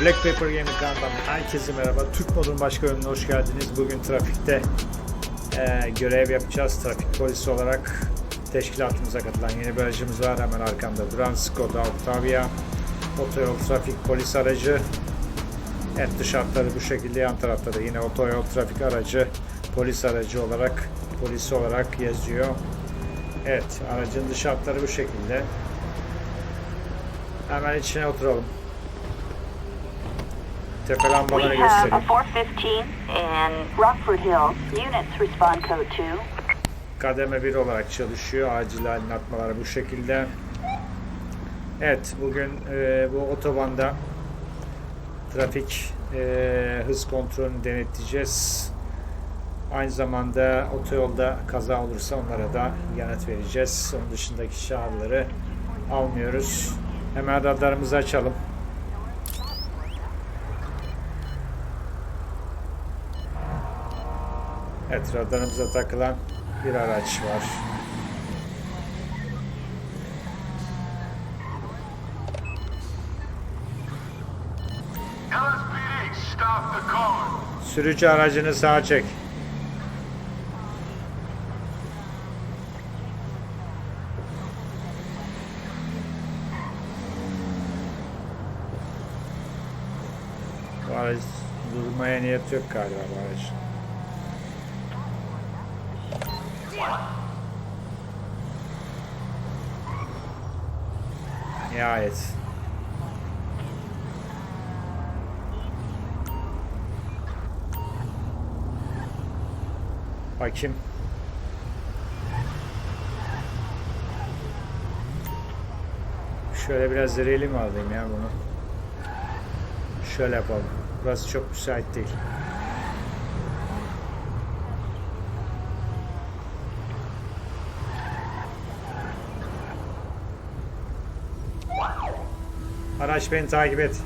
Black Paper Gaming kanalından herkese merhaba. Türk modun başka bölümüne hoş geldiniz. Bugün trafikte e, görev yapacağız. Trafik polisi olarak teşkilatımıza katılan yeni bir aracımız var. Hemen arkamda duran Skoda Octavia. Otoyol trafik polis aracı. Evet dış hatları bu şekilde. Yan tarafta da yine otoyol trafik aracı. Polis aracı olarak polisi olarak yazıyor. Evet aracın dış hatları bu şekilde. Hemen içine oturalım. Tepe We lambaları have a göstereyim. 415 in Rockford Hills. Units respond code 2. Kademe 1 olarak çalışıyor. Acil aydınlatmaları bu şekilde. Evet bugün e, bu otobanda trafik e, hız kontrolünü denetleyeceğiz. Aynı zamanda otoyolda kaza olursa onlara da yanıt vereceğiz. Onun dışındaki çağrıları almıyoruz. Hemen radarımızı açalım. Evet radarımıza takılan bir araç var. Sürücü aracını sağa çek. Bu araç durmaya niyet yok galiba bu araç. Nihayet. Bakayım. Şöyle biraz zireli mi alayım ya bunu? Şöyle yapalım. Burası çok müsait değil. Araç beni takip et.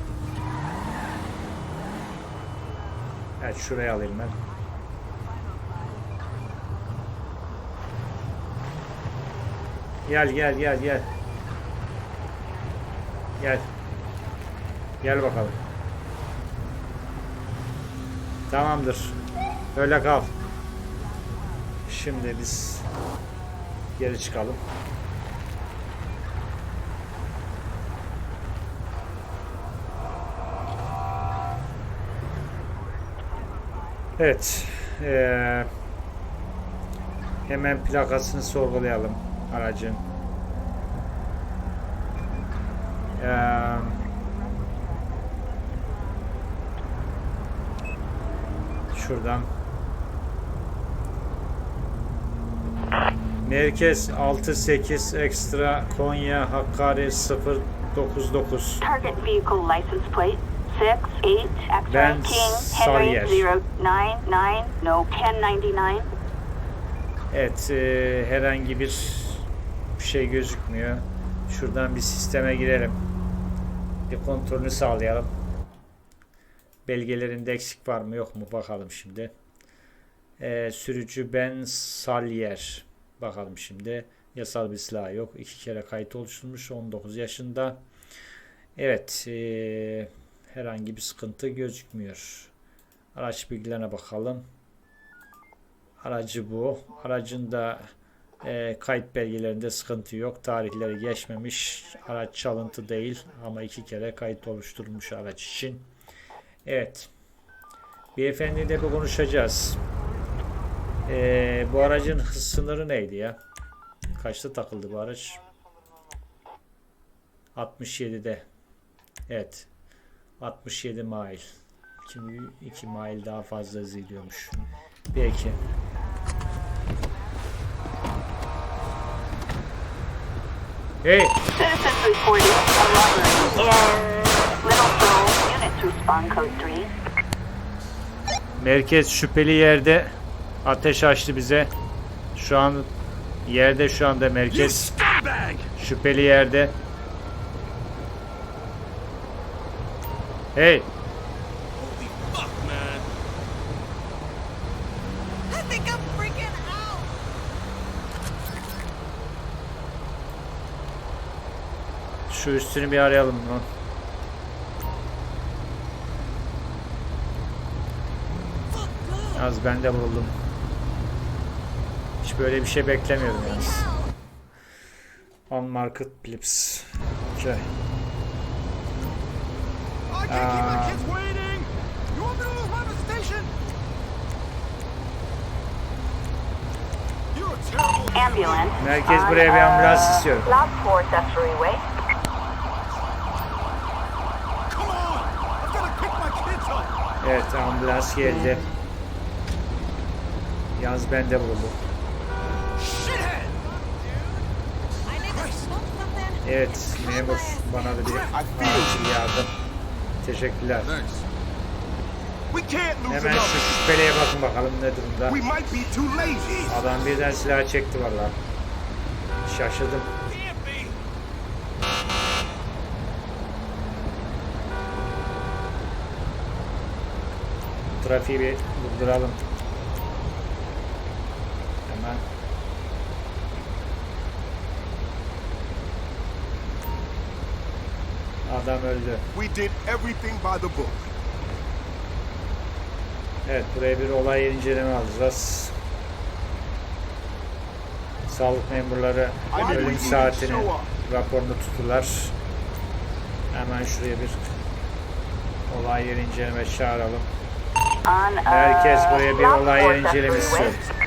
Evet şuraya alayım ben. Gel gel gel gel. Gel. Gel bakalım. Tamamdır. Öyle kal. Şimdi biz geri çıkalım. Evet. Eee hemen plakasını sorgulayalım aracın. Eee şuradan Merkez 68 Ekstra Konya Hakkari 099 Target vehicle license plate 68 Ben X-Ray King Henry Sawyer. 099 no 1099. Evet e, herhangi bir bir şey gözükmüyor. Şuradan bir sisteme girelim. Bir kontrolünü sağlayalım. Belgelerinde eksik var mı yok mu bakalım şimdi. E, sürücü Ben Salyer. Bakalım şimdi. Yasal bir silah yok. İki kere kayıt oluşturmuş. 19 yaşında. Evet. e, herhangi bir sıkıntı gözükmüyor. Araç bilgilerine bakalım. Aracı bu. Aracın da e, kayıt belgelerinde sıkıntı yok. Tarihleri geçmemiş. Araç çalıntı değil ama iki kere kayıt oluşturmuş araç için. Evet. Beyefendiyle bir konuşacağız. E, bu aracın hız sınırı neydi ya? Kaçta takıldı bu araç? 67'de. Evet. 67 mile. Şimdi 2 mile daha fazla hız gidiyormuş. Peki. Hey, Citizens reporting a robbery in Little Seoul. Units respond code 3. merkez şüpheli yerde ateş açtı bize. Şu an yerde şu anda merkez şüpheli yerde. Hey. Holy fuck man. I think I'm freaking out. Şu üstünü bir arayalım lan. Az ben de vuruldum. Hiç böyle bir şey beklemiyordum yalnız. On market blips. Okay. Ambulance. Merkez on, buraya bir ambulans uh, istiyorum. Kids up. Evet ambulans geldi. Yalnız ben de vuruldum. Shithead! I need to smoke something. Evet memur bana da bir acil yardım. Teşekkürler. Thanks. Hemen şu şüpheliye bakın bakalım ne durumda. Adam birden silah çekti valla. Şaşırdım. Trafiği bir durduralım. Hemen. Adam öldü. We did everything by the book. Evet buraya bir olay inceleme alacağız. Sağlık memurları ölüm saatini raporunu tutular. Hemen şuraya bir olay yeri inceleme çağıralım. Uh, Herkes buraya bir olay yeri incelemesi istiyor.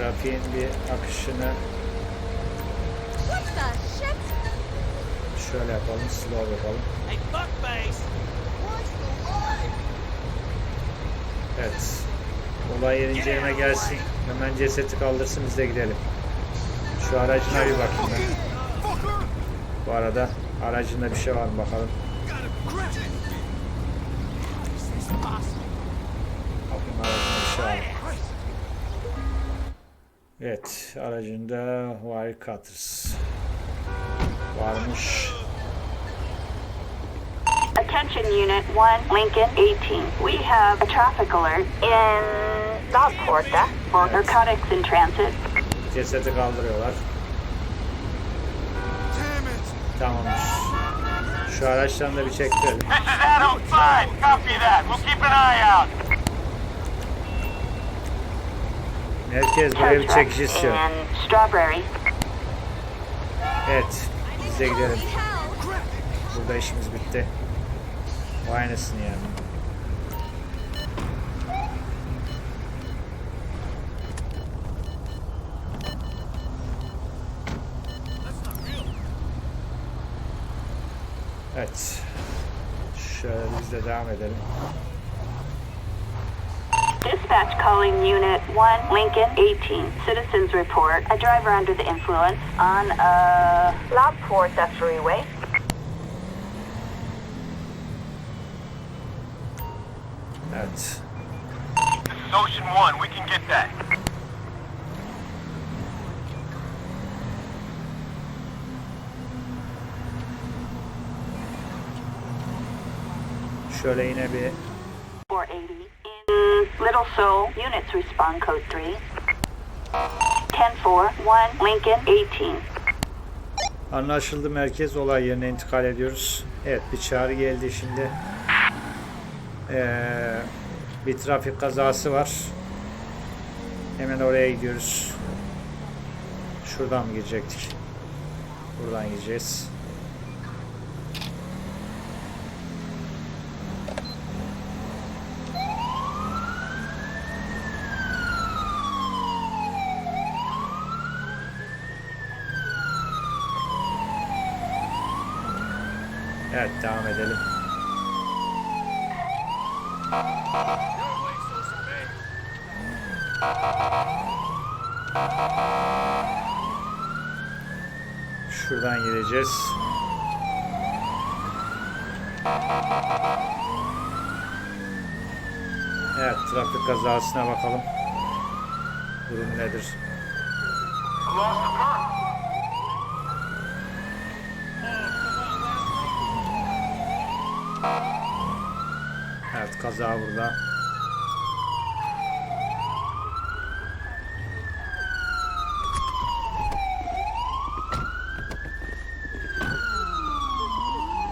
Trafiğin bir akışını şöyle yapalım, slow yapalım. Evet. Olay yeri inceleme gelsin. Hemen cesedi kaldırsın biz de gidelim. Şu aracına bir bakayım ben. Bu arada aracında bir şey var mı bakalım. Bakayım aracında bir şey var? Evet, aracında wire cutters varmış. Attention Unit 1, Lincoln 18. We have a traffic alert in Lockport for narcotics in transit. Cesedi kaldırıyorlar. Tamamdır. Şu araçtan da bir çektirelim. This is Adult 5. Copy that. We'll keep an eye out. Merkez buraya bir çekiş istiyor. Evet, biz de gidelim. Burada işimiz bitti. O aynısını yani. Evet. Şöyle biz de devam edelim. Dispatch calling Unit 1, Lincoln 18. Citizens report a driver under the influence on uh, Lockport Freeway. Evet. This is Ocean 1. We can get that. Şöyle yine bir 480 in Little Seoul. Units respond code 3. 10-4, 1, Lincoln 18. Anlaşıldı merkez olay yerine intikal ediyoruz. Evet bir çağrı geldi şimdi. Ee, bir trafik kazası var. Hemen oraya gidiyoruz. Şuradan mı girecektik? Buradan gideceğiz. Evet devam edelim. Şuradan gireceğiz. Evet trafik kazasına bakalım. Durum nedir? Lost kaza burada.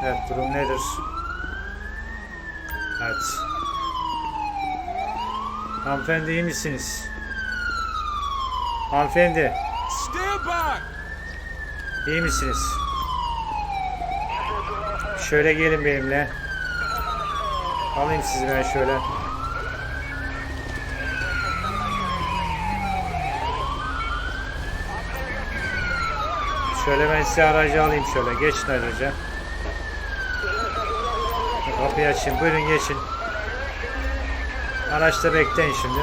Evet durum nedir? Evet. Hanımefendi iyi misiniz? Hanımefendi iyi misiniz? Şöyle gelin benimle. Alayım sizi ben şöyle. Şöyle ben size aracı alayım şöyle. Geçin araca. Kapıyı açayım. Buyurun geçin. Araçta bekleyin şimdi.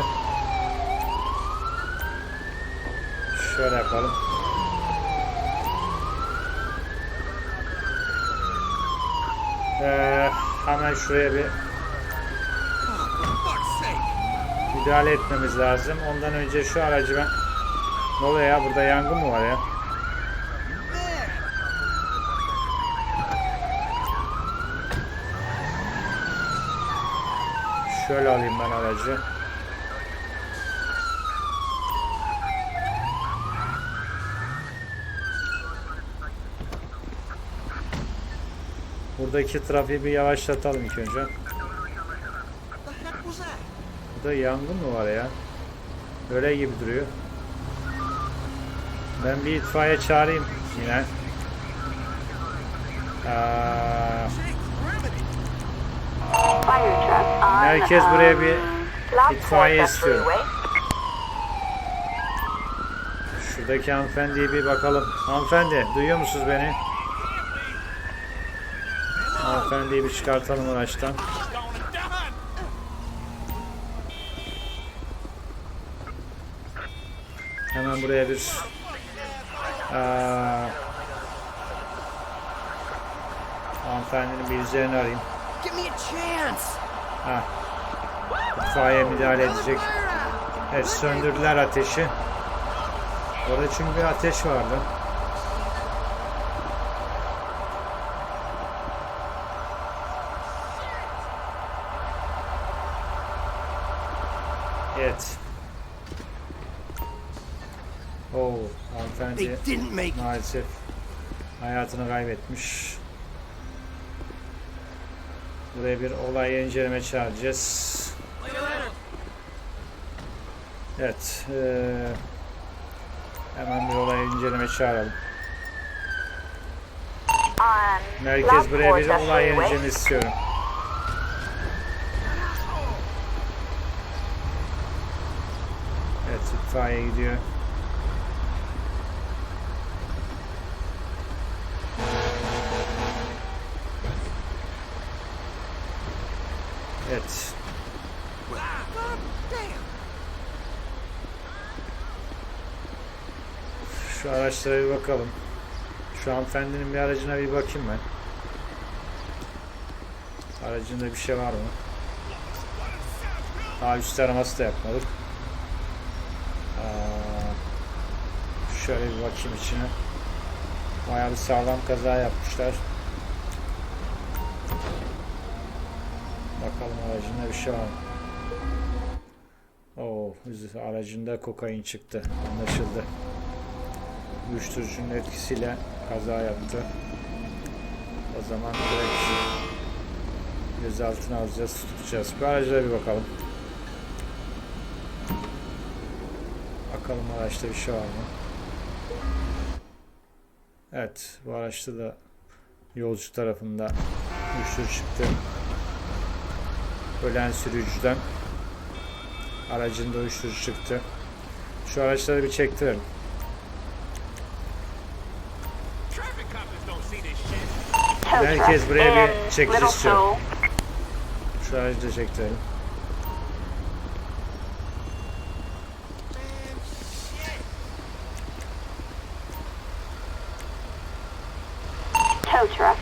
Şöyle yapalım. Ee, hemen şuraya bir müdahale etmemiz lazım. Ondan önce şu aracı ben... Ne oluyor ya? Burada yangın mı var ya? Şöyle alayım ben aracı. Buradaki trafiği bir yavaşlatalım ilk önce. Burada yangın mı var ya? Öyle gibi duruyor. Ben bir itfaiye çağırayım yine. Aa, Herkes buraya bir itfaiye istiyor. Şuradaki hanımefendiye bir bakalım. Hanımefendi duyuyor musunuz beni? Hanımefendiyi bir çıkartalım araçtan. Hemen buraya bir aa, hanımefendinin bir üzerini arayayım. Ha. İtfaiye müdahale edecek. Evet söndürdüler ateşi. Orada çünkü bir ateş vardı. Maalesef hayatını kaybetmiş. Buraya bir olay inceleme çağıracağız. Evet. eee, hemen bir olay inceleme çağıralım. Merkez buraya bir olay inceleme istiyorum. Evet itfaiye gidiyor. Evet. Şu araçlara bir bakalım. Şu hanımefendinin bir aracına bir bakayım ben. Aracında bir şey var mı? Daha üst araması da yapmadık. Aa, şöyle bir bakayım içine. Bayağı bir sağlam kaza yapmışlar. Bakalım aracında bir şey var mı? Oo, aracında kokain çıktı. Anlaşıldı. Uyuşturucunun etkisiyle kaza yaptı. O zaman direkt gözaltına alacağız, tutacağız. Bir araçlara bir bakalım. Bakalım araçta bir şey var mı? Evet, bu araçta da yolcu tarafında uyuşturucu çıktı. Ölen sürücüden aracında uyuşturucu çıktı. Şu araçları bir çektirelim. Herkes buraya bir çekiş istiyor. Şu aracı da çektirelim.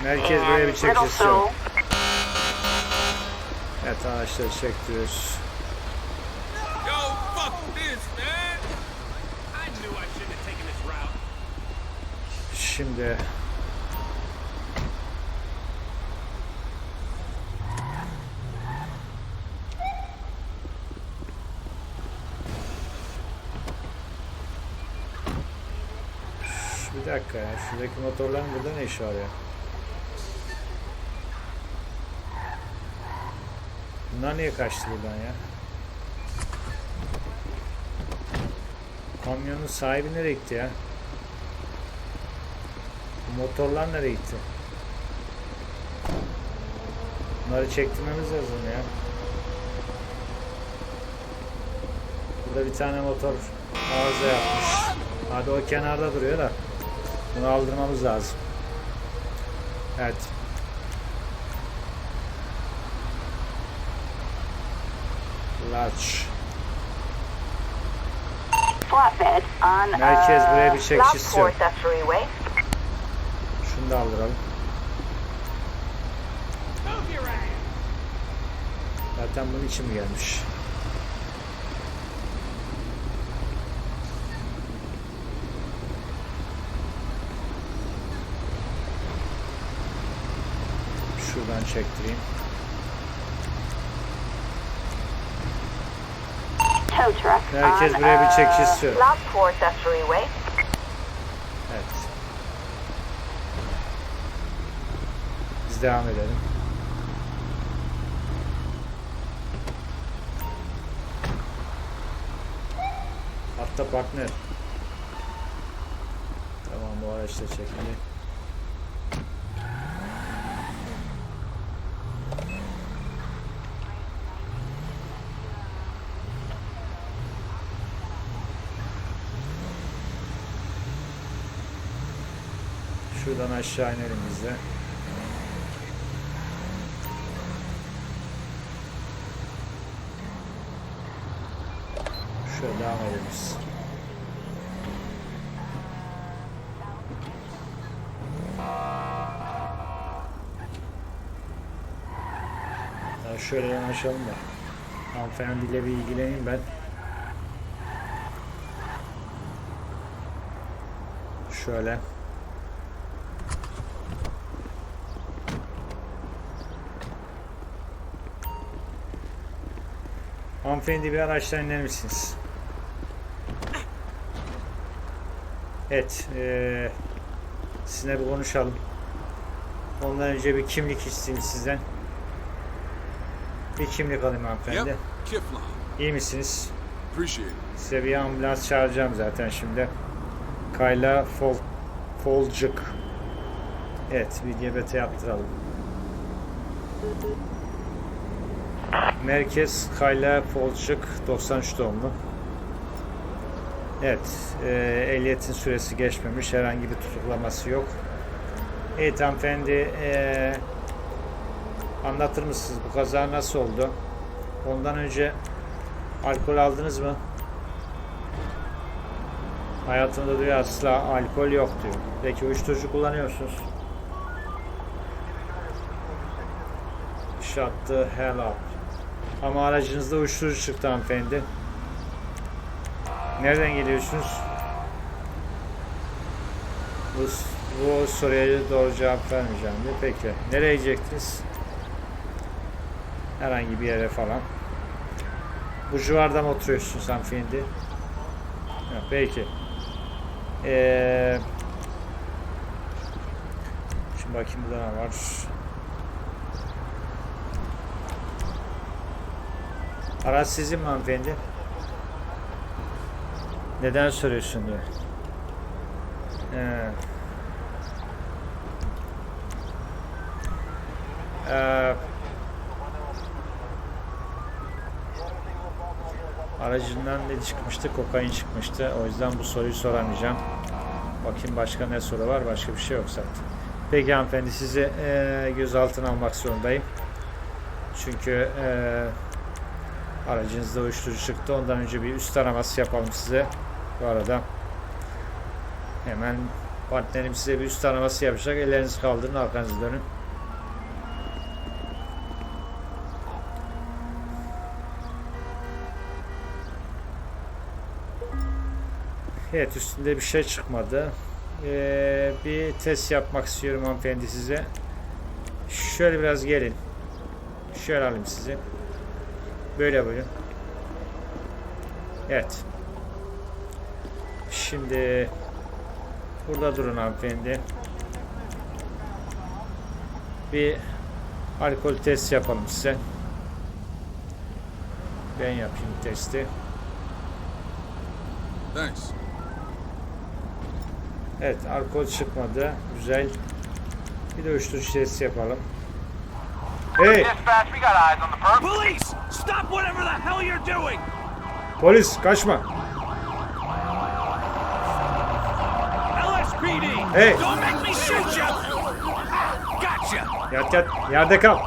İn buraya bir çekiş istiyor. Evet araçları çektiriyoruz. Yo, dakika ya. Şuradaki motorların burada ne işi var ya? Bunlar niye kaçtı buradan ya? Kamyonun sahibi nereye gitti ya? Bu motorlar nereye gitti? Bunları çektirmemiz lazım ya. Burada bir tane motor arıza yapmış. Hadi o kenarda duruyor da. Bunu aldırmamız lazım. Evet. Large. Merkez buraya bir uh, çekiş istiyor. Şunu da aldıralım. Zaten bunun için mi gelmiş? Şuradan çektireyim. On buraya bir uh, çekiş istiyor. Evet. Biz devam edelim. Hatta partner. Tamam bu araçta çekili. Şuradan aşağı inelim biz. Şöyle devam edelim biz. Şöyle yanaşalım da. Hanımefendiyle bir ilgileneyim ben. Şöyle. Hanımefendi bir araçtan iner misiniz? Evet. eee sizinle bir konuşalım. Ondan önce bir kimlik isteyeyim sizden. Bir kimlik alayım hanımefendi. İyi misiniz? Size bir ambulans çağıracağım zaten şimdi. Kayla Fol Folcuk. Evet, bir GBT yaptıralım. Merkez Kayla Folcuk 93 doğumlu. Evet, e, ehliyetin süresi geçmemiş, herhangi bir tutuklaması yok. Evet hanımefendi, e, anlatır mısınız bu kaza nasıl oldu? Ondan önce alkol aldınız mı? Hayatımda diyor asla alkol yok diyor. Peki uyuşturucu kullanıyorsunuz. Shut the hell up. Ama aracınızda uyuşturucu çıktı hanımefendi. Nereden geliyorsunuz? Bu, bu soruya doğru cevap vermeyeceğim diyor. Peki. Nereye gidecektiniz? Herhangi bir yere falan. Bu civarda mı oturuyorsunuz hanımefendi? Ha, peki. Ee, şimdi bakayım burada ne var. Araç sizin mi hanımefendi? Neden soruyorsun diyor. Ee, ee, Aracından ne çıkmıştı? Kokain çıkmıştı. O yüzden bu soruyu soramayacağım. Bakayım başka ne soru var? Başka bir şey yok zaten. Peki hanımefendi sizi eee gözaltına almak zorundayım. Çünkü eee aracınızda uyuşturucu çıktı. Ondan önce bir üst araması yapalım size. Bu arada hemen partnerim size bir üst araması yapacak. Ellerinizi kaldırın, arkanızı dönün. Evet üstünde bir şey çıkmadı. Ee, bir test yapmak istiyorum hanımefendi size. Şöyle biraz gelin. Şöyle alayım sizi. Böyle buyurun. Evet. Şimdi burada durun hanımefendi. Bir alkol test yapalım size. Ben yapayım testi. Thanks. Evet alkol çıkmadı. Güzel. Bir de uyuşturucu testi yapalım. Hey Dispatch, we got eyes on the perp. Police! Stop whatever the hell you're doing! polis kaçma. LSPD! Hey. Don't make me shoot you! Gotcha! Yat yat yerde kal.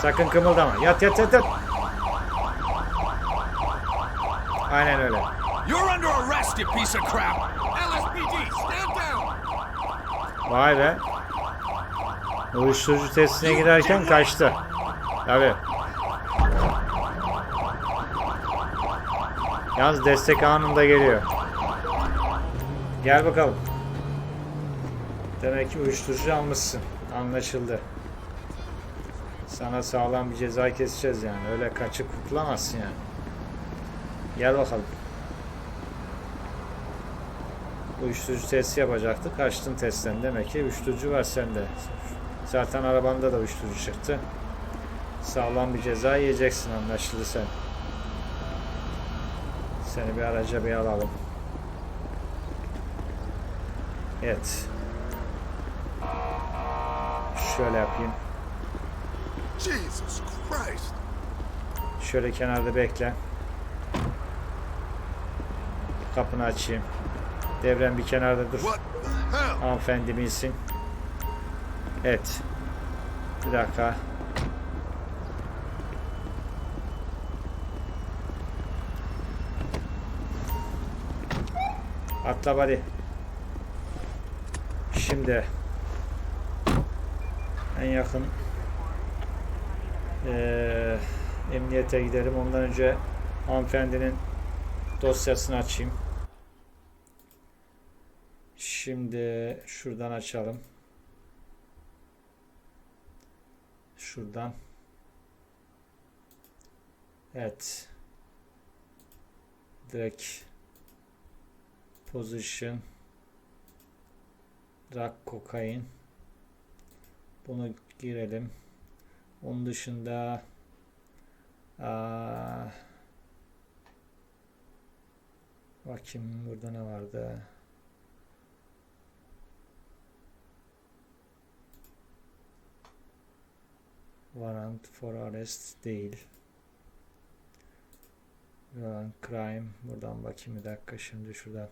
Sakın kımıldama. Yat yat yat yat. Aynen öyle. You're under arrest, you piece of crap! LSPD, stand down! Vay be. Uyuşturucu testine giderken kaçtı. Tabii. Yalnız destek anında geliyor. Gel bakalım. Demek ki uyuşturucu almışsın. Anlaşıldı. Sana sağlam bir ceza keseceğiz yani. Öyle kaçıp kurtulamazsın yani. Gel bakalım. Uyuşturucu testi yapacaktı. Kaçtın testten. Demek ki uyuşturucu var sende. Zaten arabanda da uyuşturucu çıktı. Sağlam bir ceza yiyeceksin anlaşıldı sen. Seni bir araca bir alalım. Evet. Şöyle yapayım. Jesus Christ. Şöyle kenarda bekle. Kapını açayım. Devren bir kenarda dur. Hanımefendi bilsin. Evet. Bir dakika. Atla bari. Şimdi en yakın eee, emniyete gidelim. Ondan önce hanımefendinin dosyasını açayım. Şimdi şuradan açalım. Şuradan. Evet. Direkt position rock kokain bunu girelim. Onun dışında aa, bakayım burada ne vardı? Warrant for arrest değil. Warrant crime. Buradan bakayım bir dakika şimdi şuradan.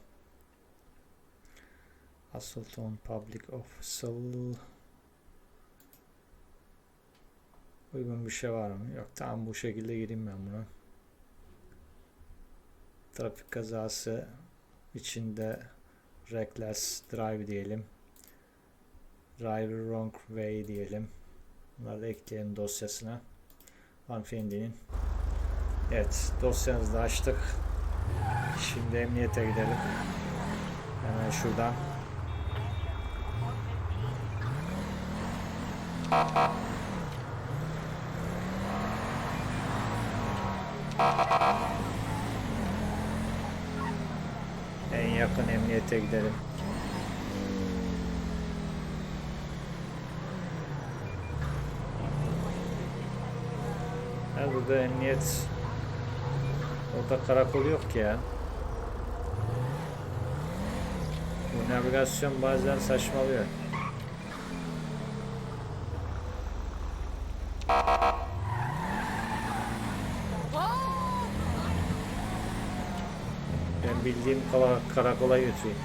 Assault on public official. Uygun bir şey var mı? Yok tamam bu şekilde gireyim ben buna. Trafik kazası içinde reckless drive diyelim. Driver wrong way diyelim. Bunları da ekleyelim dosyasına. Hanımefendinin. Evet dosyamızı da açtık. Şimdi emniyete gidelim. Hemen şuradan. En yakın emniyete gidelim. Ha, burada emniyet orada karakol yok ki ya. Bu navigasyon bazen saçmalıyor. Ben bildiğim karakola götüreyim.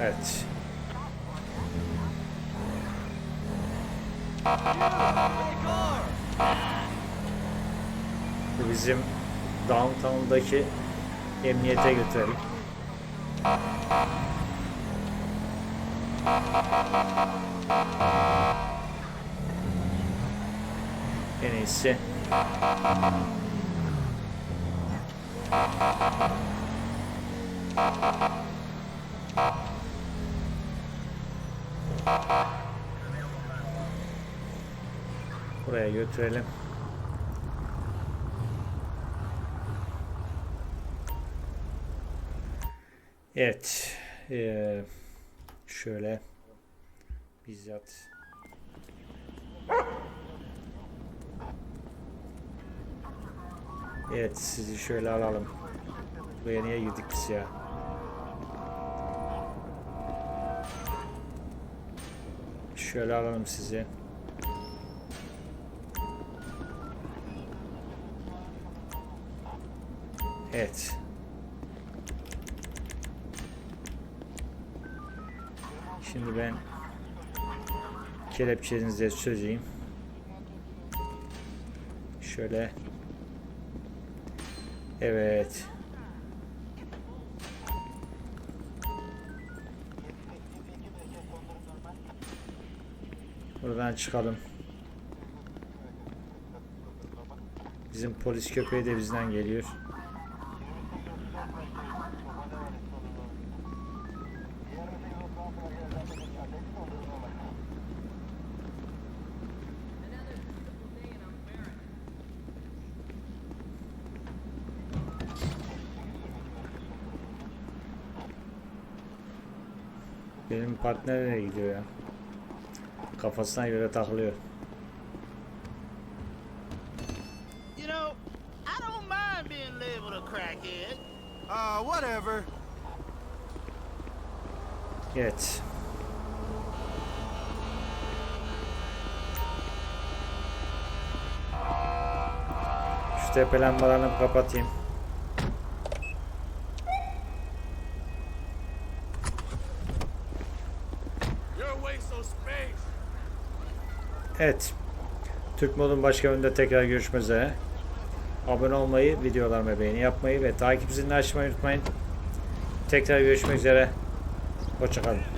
Evet. Bu bizim downtown'daki emniyete götürelim. İyisi. Buraya götürelim. Evet. Ee, şöyle bizzat Evet sizi şöyle alalım. Buraya niye girdik biz ya? Şöyle alalım sizi. Evet. Şimdi ben kelepçenize sözeyim. Şöyle. Evet. Buradan çıkalım. Bizim polis köpeği de bizden geliyor. Partner nereye gidiyor ya? Kafasına göre takılıyor. You know, I don't mind being labeled a crackhead. Uh, whatever. Evet. Şu tepe lambalarını kapatayım. You're a waste of space. Evet. Türk Mod'un başka bölümünde tekrar görüşmek üzere. Abone olmayı, videolarıma beğeni yapmayı ve takip zilini açmayı unutmayın. Tekrar görüşmek üzere. Hoşçakalın.